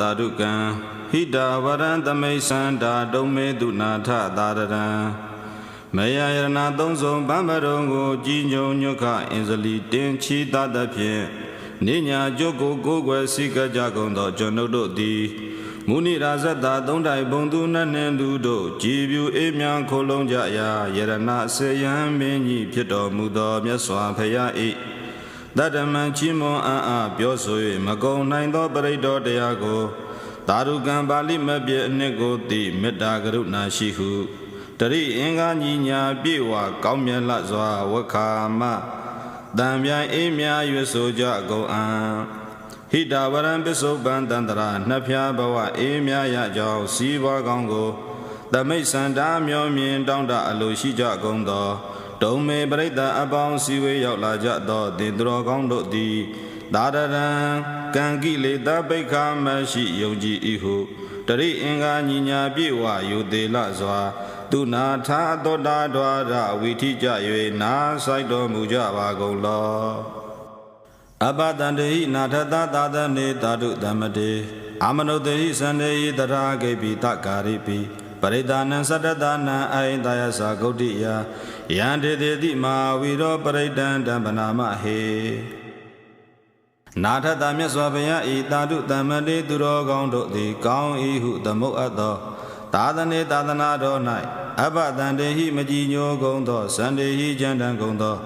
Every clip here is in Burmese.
တာရုကံဟိတာဝရံသမိတ်သန္တာဒုံမေတုနာထသာရရံမယယရဏသုံးစုံဗမ္မရုံကိုကြည်ညုံညွတ်ခအင်္ဇလီတင်ချီတတ်သဖြင့်နိညာကျုပ်ကိုကိုယ်ွယ်စိကကြကုန်သောကျွန်ုပ်တို့သည်မုနိရာဇတသုံးတိုင်ဘုံသူနှနှင်းသူတို့ကြည်ပြူအေးမြန်းခိုလုံးကြရာယရဏဆေယံမင်းကြီးဖြစ်တော်မူသောမြတ်စွာဘုရား၏ တတ္တမံချီးမွန်အံ့အားပြောဆို၍မကုံနိုင်သောပရိတ်တော်တရားကိုသာရုကံပါဠိမပြည့်အနှစ်ကိုသိမေတ္တာကရုဏာရှိဟုတရိအင်္ဂါညီညာပြေဝကောင်းမြတ်လစွာဝက္ခာမတံပြန်အေးမြရွဆိုကြကုန်အံဟိတဝရံပစ္စုပန်တန္တရာနှစ်ဖြာဘဝအေးမြရကြောင်းစီးပွားကောင်းကို သမိတ်စန္ဒာမျောမြင်တောင်းတအလိုရှိကြကုန်သော ဒုံမေပရိသတ်အပေါင်းစီဝေးရောက်လာကြသောတင်တော်ကောင်းတို့သည်သာရရံကံကိလေသာပိခာမရှိယုံကြည်၏ဟုတရိအင်္ဂါညီညာပြေဝယုသေးလစွာသူနာထာသောတာဒွါရဝိထိကြ၍နာဆိုင်တော်မူကြပါကုန်လောအပတန္တေဟိနာထသသာသနေတာတုတမတေအာမနုတေဟိစန္ဒေဟိတရာဂေပိတကာရိပိ ပရိဒါနံသတ္တဒါနံအိန္ဒယသာဂုတ်တိယယံတေတိတိမာဝီရောပရိဒံတံပနာမဟေနာထတာမြတ်စွာဘုရားဤတာတုတမ္မတေသူတော်ကောင်းတို့သည် ကောင်း၏ဟုသမုတ်အပ်သော သာသနေသာသနာတော်၌အဘတန္တေဟိမကြည်ညိုကုန်သောစန္ဒေဟိကျမ်းတန်ကုန်သော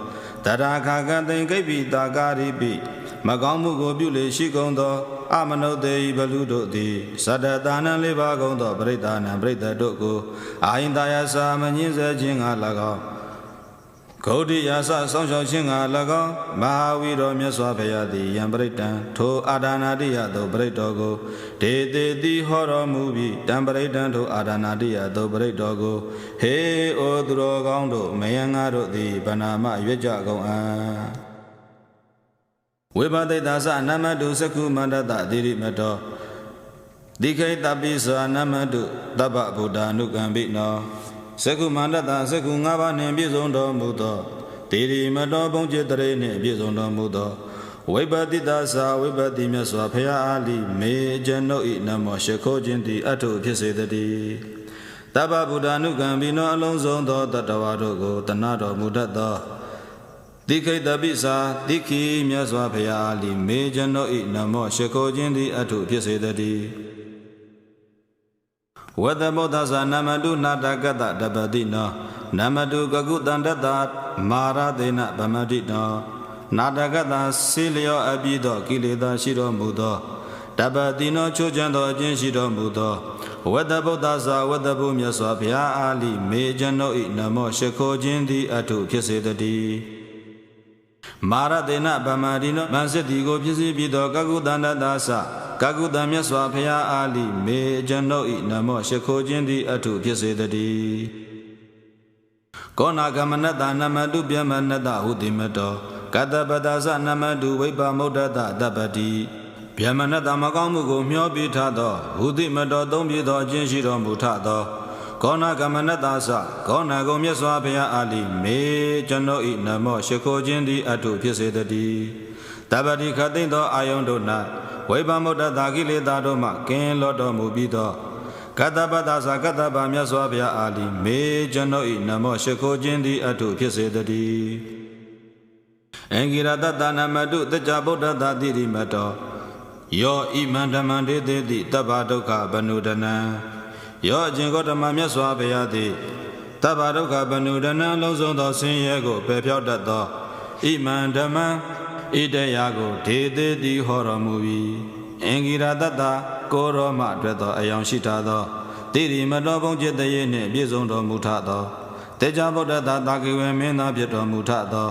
တရာခာကတိန်ကိပိတာကာရိပိမကောင်းမှုကိုပြုလေရှိကုန်သော အမနုတေဟိဘလူတို့သည်သတ္တတာနံလေးပါးကုန်သောပရိဒါနံပရိသတ်တို့ကိုအာဟိန္ဒယသာမညင်းစေခြင်းက၎င်းဂௌတိယာစဆောင်းရှောက်ခြင်းက၎င်းမဟာဝီတော်မြတ်စွာဘုရားသည်ယံပရိတံထိုအာဒါနာတိယသို့ပရိတော်ကိုဒေတေတိဟောတော်မူပြီးတံပရိတံထိုအာဒါနာတိယသို့ပရိတော်ကိုဟေဩသူတော်ကောင်းတို့မယံငါတို့သည်ဗနာမရွတ်ကြကုန်အံ့ ဝိပသိတာသနမတုစကုမန္တတအတိရိမတောဒိခိတပိသောနမတုတပ္ပဗုဒ္ဓ ानु ကံပိနောစကုမန္တတစကု၅ပါးနှင့်ပြည့်စုံတော်မူသောတိရိမတောဘုံจิตရေနှင့်ပြည့်စုံတော်မူသောဝိပတိတာသာဝိပတိမြတ်စွာဘုရားအားလီမေကျွန်ုပ်၏နမောရှခိုးခြင်းသည်အထုဖြစ်စေတည်းတပ္ပဗုဒ္ဓ ानु ကံပိနောအလုံးစုံသောတတ္တဝါတို့ကိုတဏှာတော်မူတတ်သော တိခိတပိစာတိခိမြတ်စွာဘုရားအားလိမေကျွန်ုပ်၏နမောရှ िख ိုးခြင်းသည်အထုဖြစ်စေတည်းဝတ္တဗုဒ္ဓသာနမတုနာတကတတပတိနောနမတုကကုတန္တတမာရသေနဗမတိနောနာတကတဆေလျောအပြီးသောကိလေသာရှိတော်မူသောတပတိနောချိုးချမ်းသောအကျင့်ရှိတော်မူသောဝတ္တဗုဒ္ဓသာဝတ္တဘုမြတ်စွာဘုရားအာလိမေကျွန်ုပ်၏နမောရှိခိုးခြင်းသည်အထုဖြစ်စေတည်း မာရတေနဗမာတိနောမန်စစ်တီကိုဖြစ်စေပြီးသောကကုတန္တတသကကုတံမြတ်စွာဘုရားအာလိမေကျွန်ုပ်၏နမောရှိခိုးခြင်းသည်အထုဖြစ်စေတည်းကောနာကမနတနမတုပြမနတဟုတိမတောကတပတသနမတုဝိပမုဒ္ဒတတပတိဗျမနတမကောင်းမှုကိုမျှောပြီးထသောဟုတိမတောသုံးပြသောအခြင်းရှိတော်မူထသော ကောနာကမနတသကောနာကုံမြတ်စွာဘုရားအာလိမေကျွန်ုပ်၏နမောရှိခိုးခြင်းသည်အထုဖြစ်စေတည်းတပတိခသိမ့်သောအာယုန်တို့၌ဝိပမုဒ္ဒတာကိလေသာတို့မှကင်းလော့တော်မူပြီးသောကတ္တပတ္တသကတ္တဗမြတ်စွာဘုရားအာလိမေကျွန်ုပ်၏နမောရှိခိုးခြင်းသည်အထုဖြစ်စေတည်းအင်္ဂိရတတနမတုတကြဗုဒ္ဓတာတိရိမတောယောဣမန္တမန္တေတိတိတဗ္ဗဒုက္ခဘနုဒနံ ယောအရှင်ဂေါတမမြတ်စွာဘုရားသည်တဗ္ဗဒုက္ခဘနုဒနံလုံးစုံသောဆင်းရဲကိုပယ်ဖြောက်တတ်သောဣမန္တမံဣတရာကိုဒေသေတိဟောတော်မူ၏အင်္ဂိရတတကိုရောမအတွက်သောအယောင်ရှိထားသောတိရိမတော်ဘုံจิตတရေနှင့်ပြည့်စုံတော်မူထသောတေဇဗုဒ္ဓသာတာကိဝေမင်းသားဖြစ်တော်မူထသော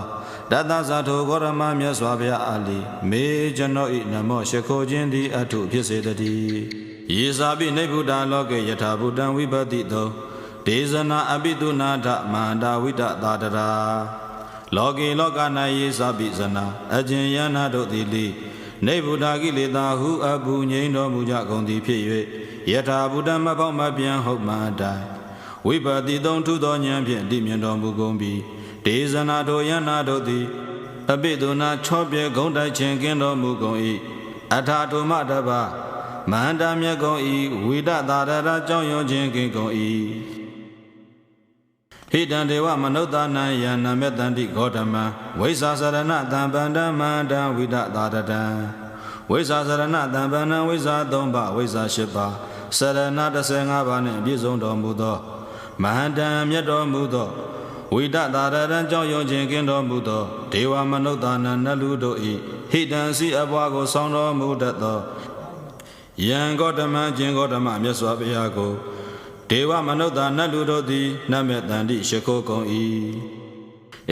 တတသထိုဂေါရမမြတ်စွာဘုရားအာလီမေကျွန်တော်ဤနမောရှိခိုးခြင်းသည်အထုဖြစ်စေတည်း ယေစာပိနိဗ္ဗုဒ္ဓလောကေယထာဘုဒ္ဓံဝိပတိတောဒေဇနာအပိတုနာထမန္တာဝိတသာတရာလောကေလောက၌ယေစာပိဇနာအကျဉ်ယနာတို့သည်လိနေဗုဒ္ဓကိလေသာဟုအဘူငိမ့်တော်မူကြကုန်သည်ဖြစ်၍ယထာဘုဒ္ဓမဖောက်မပြန်ဟုတ်မှအတိုင်းဝိပတိသုံးထုသောဉာဏ်ဖြင့်တည်မြင်တော်မူကုန်ပြီးဒေဇနာတို့ယန္နာတို့သည်အပိတုနာချောပြဲဂုံတိုက်ခြင်းကင်းတော်မူကုန်၏အထာထုမတပ မန္တမြတ်ကုန်ဤဝိဒသာရရကြောင့်ယုံခြင်းကင်ကုန်၏ဟိတံဒေဝမနုဿာနံယန္နမေတ္တန္တိဂေါတမံဝိဇ္ဇာစရဏတံပန္တမန္တံဝိဒသာရတံဝိဇ္ဇာစရဏတံပန္နံဝိဇ္ဇာ၃ပါးဝိဇ္ဇာ၈ပါးစရဏ15ပါးနှင့်ပြည့်စုံတော်မူသောမဟန္တံမြတ်တော်မူသောဝိဒသာရရံကြောင့်ယုံခြင်းကင်းတော်မူသောဒေဝမနုဿာနံနတ်လူတို့၏ဟိတံစီအပွားကိုဆောင်းတော်မူတတ်သော ယံဂေါတမံကျင်ဂေါတမမြတ်စွာဘုရားကိုဒေဝမနုဿာနတ်လူတို့သည်နတ်မေတ္တန္တိရှိခိုးကုန်၏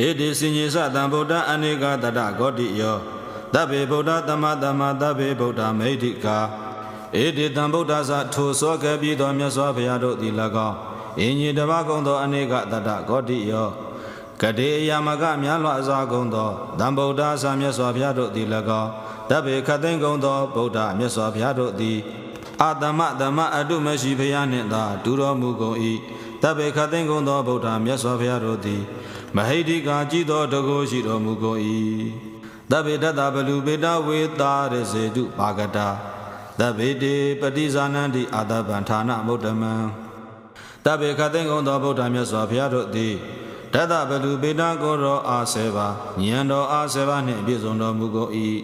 ဧတိစင်ញေသတံဗုဒ္ဓအနေကတတဂေါတိယောတဗ္ဗေဗုဒ္ဓသမတမတဗ္ဗေဗုဒ္ဓမိဋ္ဌိကာဧတိတံဗုဒ္ဓဇထိုသောကဲ့ပြီးသောမြတ်စွာဘုရားတို့သည်၎င်းအင်ကြီးတပါးကုန်သောအနေကတတဂေါတိယောကတိယမကမြတ်လွှအစွာကုန်သောတံဗုဒ္ဓဆာမြတ်စွာဘုရားတို့သည်၎င်း တဗ္ဗေခသိင်ကုန်သောဗုဒ္ဓမြတ်စွာဘုရားတို့သည်အာတမတမအတုမရှိဘုရားနှင့်သာဒူတော်မူကုန်၏တဗ္ဗေခသိင်ကုန်သောဗုဒ္ဓမြတ်စွာဘုရားတို့သည် မဟိတိကာကြည်သောတကုရှိတော်မူကုန်၏တဗ္ဗေတတဗလူပေတဝေတာရစေတုပါကတာတဗ္ဗေတေပฏิဇာနန္တိအာတဗံဌာနမုဒ္ဓမံတဗ္ဗေခသိင်ကုန်သောဗုဒ္ဓမြတ်စွာဘုရားတို့သည်တတဗလူပေတကိုရောအားဆေပါဉာဏ်တော်အားဆေပါနှင့်ပြည့်စုံတော်မူကုန်၏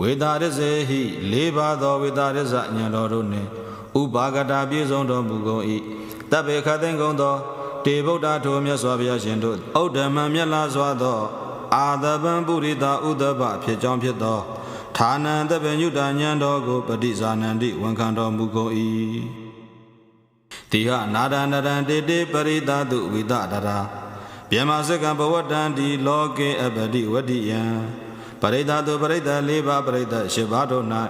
ဝေတာရစေဟိလေးပါးသောဝေတာရဇဉာဏ်တော်တို့နှင့်ဥပါကတာပြည့်စုံတော်မူကုန်၏တဗ္ဗေခသိင်ကုန်သောတေဗုဒ္ဓထိုမြတ်စွာဘုရားရှင်တို့ဩဒ္ဓမံမြတ်လာစွာသော အာသဗံပုရိတာဥဒ္ဒဘဖြစ်ကြောင်းဖြစ်သောဌာနံတပညုတဉဏ်တော်ကိုပฏิဇာနန္တိဝန်ခံတော်မူကုန်၏တိဟနာဒန္တရံတေတေပရိသတုဝိတတရာဗျမစကံဘဝတံဒီလောကေအပတိဝတ္တိယံ ပရိသတုပရိသလေးပါပရိသရှိပါတို့၌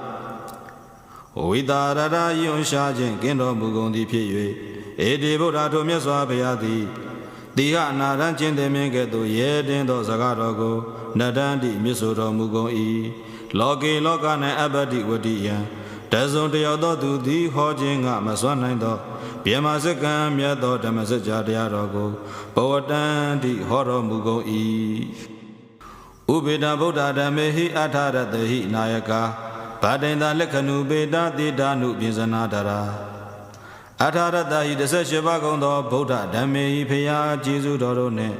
ဝိတာရရာယွန်ရှာခြင်းကင်းတော်မူကုန်သည်ဖြစ်၍ဧတိဗုဒ္ဓထိုမြတ်စွာဘုရားသည်တိဟနာရန်ကျင့်တယ်မြင်ကဲ့သို့ရဲတင်သောစကားတော်ကိုနတန္တိမြစ်ဆိုတော်မူကုန်၏လောကေလောက၌အပတိဝတ္တိယံတဇုံတယောက်သောသူသည်ဟောခြင်းကမစွမ်းနိုင်သောဗျမစကံမြတ်သောဓမ္မစကြာတရားတော်ကိုဘဝတန္တိဟောတော်မူကုန်၏ ဥပေတဗုဒ္ဓဓမ္မေဟိအထာရတဟိနာယကာဗာတိန်သာလက္ခဏုပေတာတိတာနုပြင်စနာတရာအထာရတဟိ18ပါးကုန်သောဗုဒ္ဓဓမ္မေဟိဖရာကျေးဇူးတော်တို့နှင့်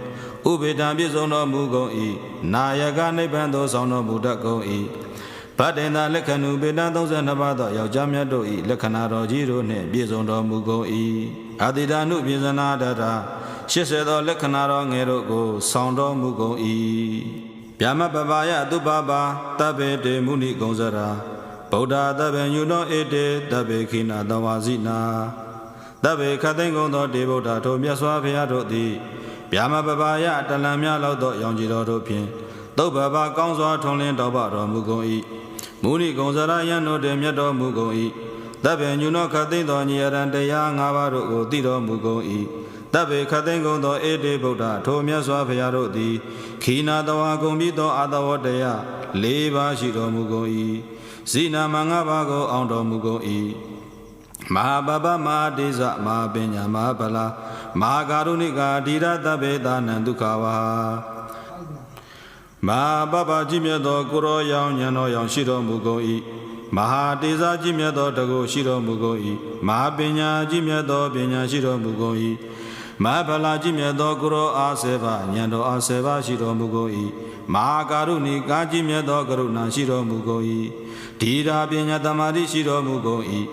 ဥပေတံပြည့်စုံတော်မူကုန်၏နာယကနိဗ္ဗာန်သို့ဆောင်တော်မူတတ်ကုန်၏ဗတ္တေသာလက္ခဏုပေတံ32ပါးသောယောက်ျားမြတ်တို့၏လက္ခဏာတော်ကြီးတို့နှင့်ပြည့်စုံတော်မူကုန်၏အာတိတာနုပြင်စနာတရာ80သောလက္ခဏာတော်ငယ်တို့ကိုဆောင်တော်မူကုန်၏ ဗျာမပပါယတုပပါတဗ္ဗေတေမုနိကုံစရာဗုဒ္ဓတဗ္ဗေညုနောဧတေတဗ္ဗေခိနာတဝါစီနာတဗ္ဗေခသိင်္ဂုံသောတေဗုဒ္ဓထိုမြတ်စွာဘုရားတို့သည်ဗျာမပပါယတလံများလောက်သောရောင်ကြီးတော်တို့ဖြင့်သုတ်ဘဘာကောင်းစွာထွန်လင်းတော်ပါတော်မူကုန်၏မုနိကုံစရာယံတို့တည်းမြတ်တော်မူကုန်၏တဗ္ဗေညုနောခသိင်္သောညီရန်တရား၅ပါးတို့ကိုသိတော်မူကုန်၏ တဗ္ဗေခသိင်္ဂုံသောဧတေဗုဒ္ဓထိုမြတ်စွာဘုရားတို့သည်ခိနာတဝါကုံပြီးသောအာတဝတရား၄ပါးရှိတော်မူကုန်၏ဇိနာမငါးပါးကိုအောင်တော်မူကုန်၏မဟာပပမဟာဒေဇမဟာပညာမဟာဗလာမဟာကာရုဏိကာဓိရတဗ္ဗေတာနံဒုက္ခဝါမဟာပပကြည်မြတ်သောကိုရောရောင်ဉာဏ်တော်ရောင်ရှိတော်မူကုန်၏မဟာတေဇာကြည်မြတ်သောတကုရှိတော်မူကုန်၏မဟာပညာကြည်မြတ်သောပညာရှိတော်မူကုန်၏ မဟာဗလာကြည်မြတ်သောကိုရောအားဆေပါဉာဏ်တော်အားဆေပါရှိတော်မူကုန်၏မဟာကာရုဏိကာကြည်မြတ်သောကရုဏာရှိတော်မူကုန်၏ဓိရာပညာတမာတိရှိတော်မူကုန်၏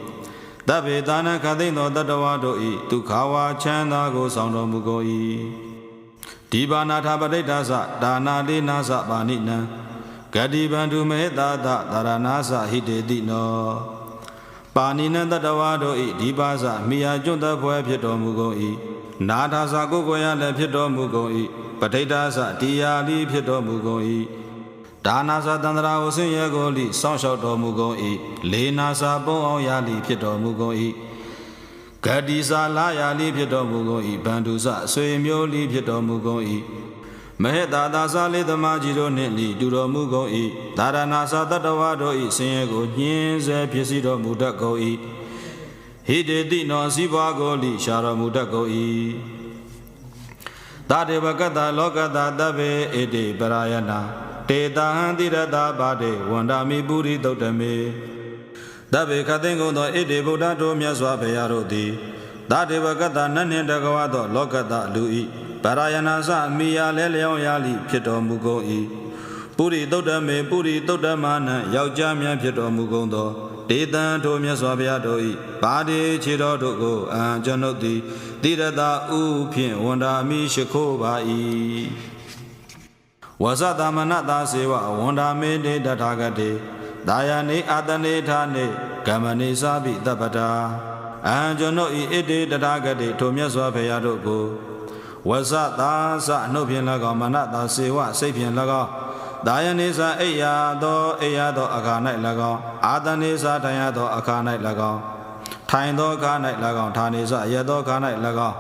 တဗ္ဗေတာနခသိမ့်သောတတ္တဝါတို့၏ဒုက္ခဝါချမ်းသာကိုဆောင်တော်မူကုန်၏ဒီပါဏာထပဋိဋ္ဌာသဒါနာတိနာသပါဏိနံဂတိဗန္ဓုမေသာသသာရဏာသဟိတေတိနောပါဏိနံတတ္တဝါတို့၏ဒီပါစမိယာကျွတ်တပွဲဖြစ်တော်မူကုန်၏ နာထာသကိုကိုရလည်းဖြစ်တော်မူကုန်၏ပဋိဋ္ဌာသတရားလိဖြစ်တော်မူကုန်၏ဒါနာစာတန္တရာဝဆင်းရဲကိုလိစောင့်ရှောက်တော်မူကုန်၏လေနာစာပုံအောင်ရလိဖြစ်တော်မူကုန်၏ဂတိစာလာယာလိဖြစ်တော်မူကုန်၏ဗန္ဓုစအဆွေမျိုးလိဖြစ်တော်မူကုန်၏မဟေတာသာစာလေးသမားကြီးတို့နှင့်လိတူတော်မူကုန်၏ဒါရဏာစာတတ္တဝါတို့၏ဆင်းရဲကိုညှင်းဆဲဖြစ်စီတော်မူတတ်ကုန်၏ ဟိတေတိနောစီပွားကိုလိရှာတော်မူတတ်ကုန်၏တာတေဝကတလောကတတဗ္ဗေဣတိပရာယနာတေတာဟံတိရတာပါတေဝန္တာမိပုရိသုတ်တမေတဗ္ဗေခသိင်္ဂုံသောဣတိဗုဒ္ဓတို့မြတ်စွာဘုရားတို့သည်သာတေဝကတ္တနတ်နှင့်တကဝသော လောကတလူဤပရာယနာစမိယာလဲလျောင်းရလိဖြစ်တော်မူကုန်၏ပုရိသုတ်တမေပုရိသုတ်တမနံယောက်ျားများဖြစ်တော်မူကုန်သော ဒေတံထိုမြတ်စွာဘုရားတို့၏ပါတိခြေတော်တို့ကိုအံကျွန်ုပ်သည်တိရတာဥဖြင့်ဝန္တာမိရှိခိုးပါ၏ဝဇတမနတာစေဝဝန္တာမေတေတထာဂတေဒါယနေအာတနေထာနေကမ္မနေစာပိတပ္ပတာအံကျွန်ုပ်ဤဣတိတထာဂတေထိုမြတ်စွာဘုရားတို့ကိုဝဇသာစနှုတ်ဖြင့်၎င်းမနတာစေဝစိတ်ဖြင့်၎င်း ဒါယနေစာအိယာသောအိယာသောအခါ၌၎င်းအာတနေစာထိုင်ရသောအခါ၌၎င်းထိုင်သောအခါ၌၎င်းဌာနေစာရသောအခါ၌၎င်း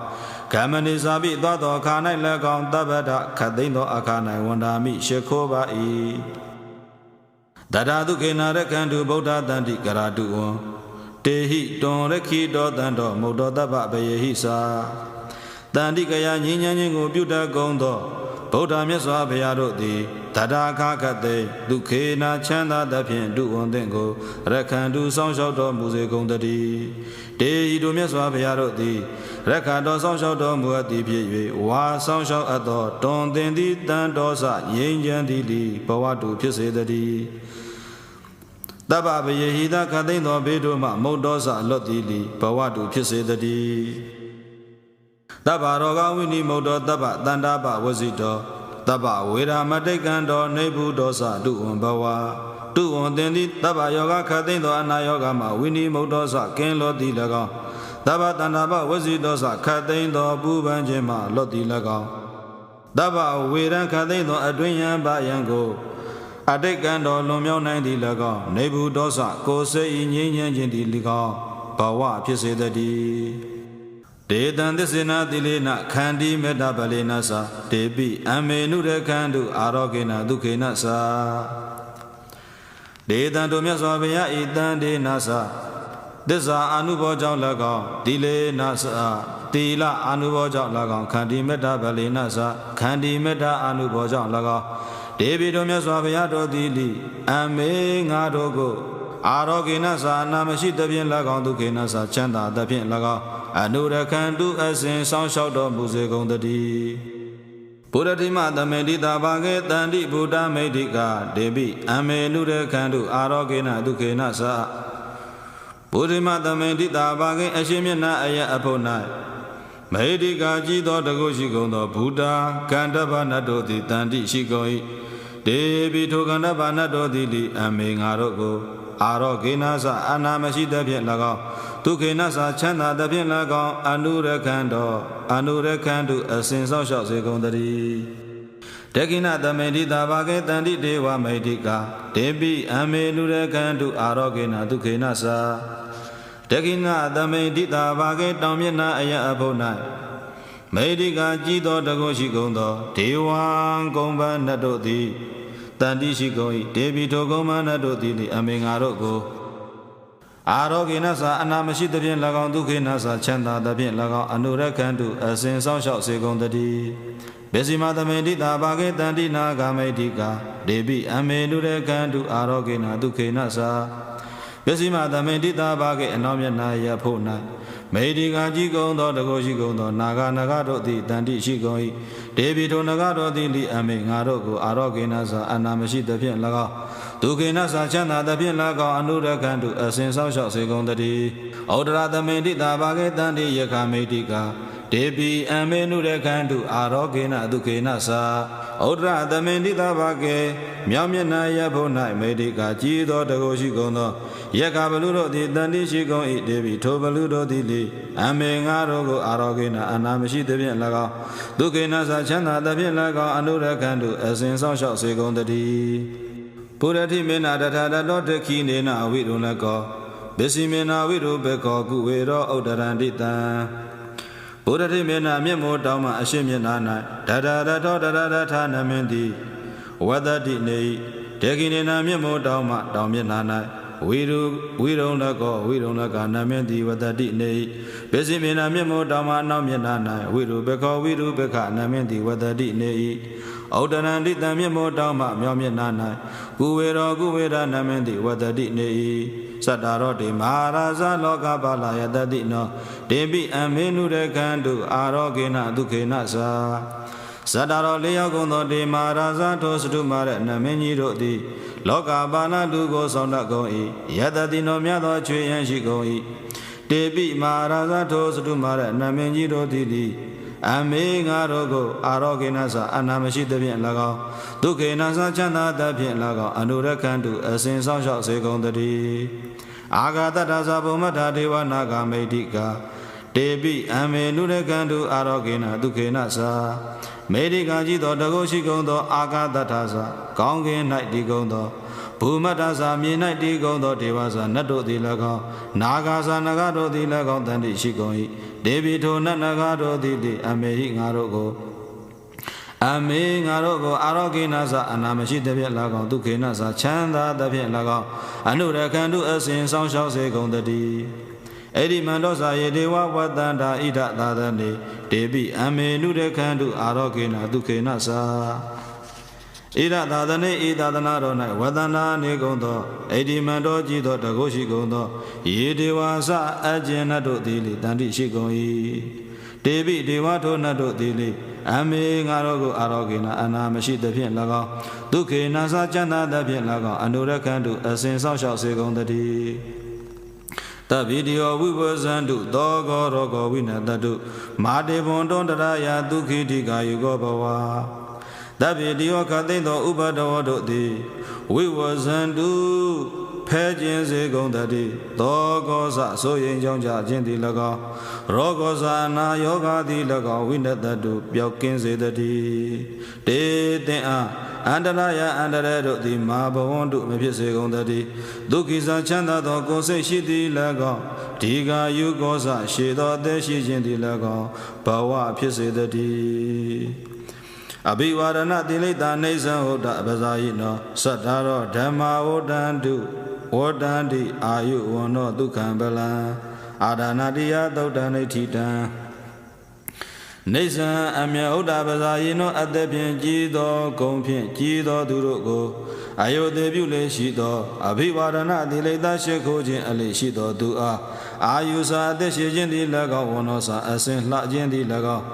ကမ္မနိစာပိသောသောအခါ၌၎င်းတပ္ပဒခတ်သိမ်းသောအခါ၌ဝန္တာမိရှိခိုးပါ၏တတဒုခေနာရကံတုဗုဒ္ဓတန္တိကရာတုဝံတေဟိတွန်ရခိတောတန်တော်မုတ်တော်တပ္ပဘယေဟိစာ တန္တိကယငြိမ်းချမ်းခြင်းကို ပြုတတ်ကုန်သောဗုဒ္ဓမြတ်စွာဘုရားတို့သည်တတာခခတေဒုခေနာချမ်းသာသဖြင့်ဒုဝန်သင်ကိုရခန္တုဆောင်လျှောက်တော်မူစေကုန်တည်းတေဟိတို့မြတ်စွာဘုရားတို့သည်ရခန္တောဆောင်လျှောက်တော်မူအပ်သည်ဖြစ်၍ဝါဆောင်လျှောက်အပ်သောတွန်သင်သည်တန်တော်စငြိမ်းချမ်းသည်လီဘဝတုဖြစ်စေတည်းတပ္ပဗယေဟိတခသိမ့်သောဘေးတို့မှမုတ်တော်စလွတ်သည်လီဘဝတုဖြစ်စေတည်း တပ္ပရောဂဝိနိမုတ်တော်တပ္ပတန္တာပဝစီတော်တပ္ပဝေရာမတိတ်ကံတော်နေဘူးတော်စတုဝံဘဝတုဝံသင်သည်တပ္ပယောဂခသိမ့်သောအနာယောဂမှာဝိနိမုတ်တော်စကင်းလောသည်၎င်းတပ္ပတန္တာပဝစီတော်စခသိမ့်သောပူပန်ခြင်းမှလွတ်သည်၎င်းတပ္ပဝေရန်ခသိမ့်သောအတွင်းယံဗယံကိုအတိတ်ကံတော်လွန်မြောက်နိုင်သည်၎င်းနေဘူးတော်စကိုယ်စိတ်ငြိမ်းချမ်းခြင်းသည်၎င်းဘဝဖြစ်စေတည်း ဒေတံသစ္စေနာတိလေနခန္တီမေတ္တာပလေနသဒေပိအမေနုရခန္တုအာရောဂေနဒုခေနသဒေတံတို့မြတ်စွာဘုရားဤတန်ဒေနာသသစ္စာအနုဘောကြောင့်၎င်းတိလေနသတိလအာနုဘောကြောင့်၎င်းခန္တီမေတ္တာပလေနသခန္တီမေတ္တာအာနုဘောကြောင့်၎င်းဒေဝီတို့မြတ်စွာဘုရားတော်သည်လိအမေငါတို့ကိုအာရောဂေနသာနာမရှိသဖြင့်၎င်းဒုက္ခေနသာချမ်းသာသဖြင့်၎င်း အနုရခန္တုအစဉ်ဆောင်းလျှောက်တော်မူစေကုန်တည်းဘုရတိမသမေတိတာဘာကေတန္တိဗုဒ္ဓမေတိကာဒေပိအမေနုရခန္တုအာရောဂေနဒုက္ခေနသာဘုရတိမသမေတိတာဘာကေအရှင်မျက်နှာအယအဖို့၌မေတိကာကြည်သောတကုရှိကုန်သောဘုဒ္ဓကန္တဗနတ်တို့သည်တန်တိရှိကုန်၏ဒေဘီထိုကန္တဗနတ်တို့သည်လိအမေငါတို့ကို အာရောဂေနသအနာမရှိသဖြင့်၎င်း ဒုက္ခေနသချမ်းသာသဖြင့်၎င်းအနုရခန္တောအနုရခန္တုအစဉ်ဆောက်လျှောက်စေကုန်တည်းတကိနသမေတိတာဘာကေတန္တိဒေဝမေတိကာဒေပိအမေနုရခန္တုအာရောဂေနဒုက္ခေနသတကိနသမေတိတာဘာကေတောင်မျက်နှာအယအဖို့၌မေတိကာကြည်သောတကုရှိကုန်သောဒေဝံကုံပန်းနတ်တို့သည်တန်တိရှိကုန်၏ဒေဘီထိုကုံပန်းနတ်တို့သည်အမေငါတို့ကို အာရောဂေနသအနာမရှိသဖြင့်၎င်းဒုက္ခေနသချမ်းသာသဖြင့်၎င်းအနုရခန္တုအစဉ်ဆောင်လျှောက်စေကုန်တည်းဘေစီမသမေတိတာဘာကေတန္တိနာဂမေတိကာဒေဘိအမေနုရခန္တုအာရောဂေနဒုက္ခေနသပစ္စည်းမသမေတိတာဘာကေအနောမျက်နာရဖို့၌မေဒီကာကြီးကုံသောတကုရှိကုံသောနာဂနဂတို့သည်တန်တိရှိကုန်၏ ဒေဘီထိုနဂတို့သည်လိအမေငါတို့ကိုအာရောဂေနသအနာမရှိသဖြင့်၎င်းဒုက္ခေနသချမ်းသာသဖြင့်၎င်းအနုရခန္တုအစဉ်ဆောက်လျှောက်စေကုန်တည်းဩဒရာသမေတိတာဘာကေတန်တိယခမေတိကာ ဒေပိအမေနုရခန္တုအာရောဂေနဒုက္ခေနသာဩဒရသမေတိတာဘာကေမြောင်မျက်နှာရဖို့၌မေတိကာကြည်သောတကိုရှိကုန်သောယက္ခဘလူတို့သည်တန်တိရှိကုန်၏ဒေပိထိုဘလူတို့သည်လေအမေငါတို့ကိုအာရောဂေနအနာမရှိသဖြင့်၎င်းဒုက္ခေနသာချမ်းသာသဖြင့်၎င်းအနုရခန္တုအစဉ်ဆောင်လျှောက်စေကုန်တည်းဘုရတိမေနာတထာတတောတခိနေနအဝိရုဏကောပစ္စည်းမေနာဝိရုဘေခောကုဝေရောဥဒရန္တိတံ ဘုရတိမေနာမျက်မိုးတောင်းမှအရှိမျက်နာ၌ဒဒရထောဒရရထာနမင်းတိဝဒတိနေဒေခိနေနာမျက်မိုးတောင်းမှတောင်းမျက်နာ၌ဝိရုဝိရုံလကောဝိရုံလကနမင်းတိဝဒတိနေပစ္စည်းမေနာမျက်မိုးတောင်းမှနောက်မျက်နာ၌ဝိရုဘေခောဝိရုဘေခနမင်းတိဝဒတိနေဩဩဒရန္တိတံမြတ်မောတောင်းမှမြောမြတ်နာ၌ကုဝေရောကုဝေရနမင်းတိဝတ္တတိနေ၏ စတ္တာရောတိမဟာရာဇလောကပါလာယတတိနောဒေပိအမေနုရခန္တုအာရောဂေနဒုခေနသာဇတ္တရောလေးယောက်ကုန်သောဒေမာရာဇထိုစတုမာရနမင်းကြီးတို့သည် လောကပါဏတုကိုဆောင်တတ်ကုန်၏ယတတိနောမြတ်သောချွေရန်ရှိကုန်၏တေပိမဟာရာဇထိုစတုမာရနမင်းကြီးတို့သည်သည် အမေငါတို့ကိုအာရောဂေနသအနာမရှိသဖြင့်၎င်းဒုက္ခေနသချမ်းသာသဖြင့်၎င်းအနုရခန္တုအစဉ်ဆောင်လျှောက်စေကုန်တည်းအာဂတတ္တသဗုမ္မထာဒေဝနာဂမိတိကာတေပိအမေနုရခန္တုအာရောဂေနဒုက္ခေနသမေရိကာကြီးသောတကုရှိကုန်သော အာဂတတ္ထသကောင်းကင်၌တည်ကုန်သောဘူမတ္တသာမြေ၌တည်ကုန်သောဒေဝဇာနတ်တို့သည်၎င်းနာဂာဇာနဂတို့သည်၎င်းတန်တိရှိကုန်၏ ဒေဝီထိုနတ်နဂတို့သည်လေအမေဟိငါတို့ကိုအမေငါတို့ကိုအာရောဂိနာသအနာမရှိသဖြင့်၎င်းဒုက္ခေနသချမ်းသာသဖြင့်၎င်းအနုရခန္တုအစဉ်ဆောင်ရှောက်စေကုန်တည်းအဲ့ဒီမန္တောစာယေဒေဝဝတ္တန္တာဣဒသာသနေဒေပိအမေနုရခန္တုအာရောဂိနာဒုက္ခေနသ ဣဒသာသနေဤသာသနာတော်၌ဝတ္တနာနေကုန်သောဣတိမန္တောကြည်သောတကုရှိကုန်သောယေဒေဝါစအကျဉ်နတ်တို့သည်လေတန်တိရှိကုန်၏ဒေဝိဒေဝထိုနတ်တို့သည်လေအမေငါတို့ကိုအာရောဂေနအနာမရှိသဖြင့်၎င်းဒုက္ခေနာစကျမ်းသာသဖြင့်၎င်းအနုရခန္တုအစဉ်ဆောက်ရှောက်စေကုန်တည်းတဗိတိယောဝိပဇန္တုသောကောရောဂောဝိနတတုမာတေဘွန်တွန်တရယဒုက္ခိတိကာယုကောဘဝ တဗ္ဗေတိယောခသိမ့်သောဥပဒဝတို့သည်ဝိဝဇန္တုဖဲခြင်းစေကုန်တည်းသောကောဇဆိုရင်ကြောင့်ကြခြင်းသည်၎င်းရောဂောဇာနာယောဂသည်၎င်းဝိနတတုပျောက်ကင်းစေတည်းတေတင်အားအန္တရာယအန္တရတို့သည်မာဘဝန္တုမဖြစ်စေကုန်တည်းဒုက္ခိဇာချမ်းသာသောကိုယ်စိတ်ရှိသည်၎င်းဒီဃာယုကောဇရှေသောအသက်ရှိခြင်းသည်၎င်းဘဝဖြစ်စေတည်း အဘိဝါဒနာတိလိတာနေသံဟုတ်တာပဇာယိနောသတ္တရောဓမ္မာဝတ္တန္တုဝတ္တန္တိအာယုဝန္နောဒုက္ခံပလံအာဒါနာတိယသုတ်တံဋိဋ္ဌံနေသံအမြဥဒ္ဒပဇာယိနောအသက်ဖြင့်ကြီးသောဂုံဖြင့်ကြီးသောသူတို့ကိုအယုသေပြုလေရှိသောအဘိဝါဒနာတိလိတာရှိခိုးခြင်းအလေရှိသောသူအားအာယုစာအသက်ရှိခြင်းသည်၎င်းဝန္နောစာအစဉ်လှခြင်းသည်၎င်း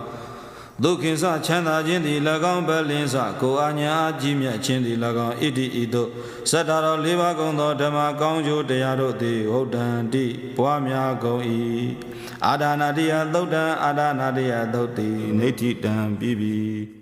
ဒုက္ခိစချမ်းသာခြင်းသည်၎င်းပဲလင်းစကိုအာညာကြီးမြတ်ခြင်းသည်၎င်းဣတိဤသို့စတ္တတော်၄ပါးကုံသောဓမ္မကောင်းကျိုးတရားတို့သည်ဟုတ်တန်တိပွားများကုန်၏အာဒါနာတိယသုတ်တံအာဒါနာတိယသုတ်တိနေတိတံပြီးပြီ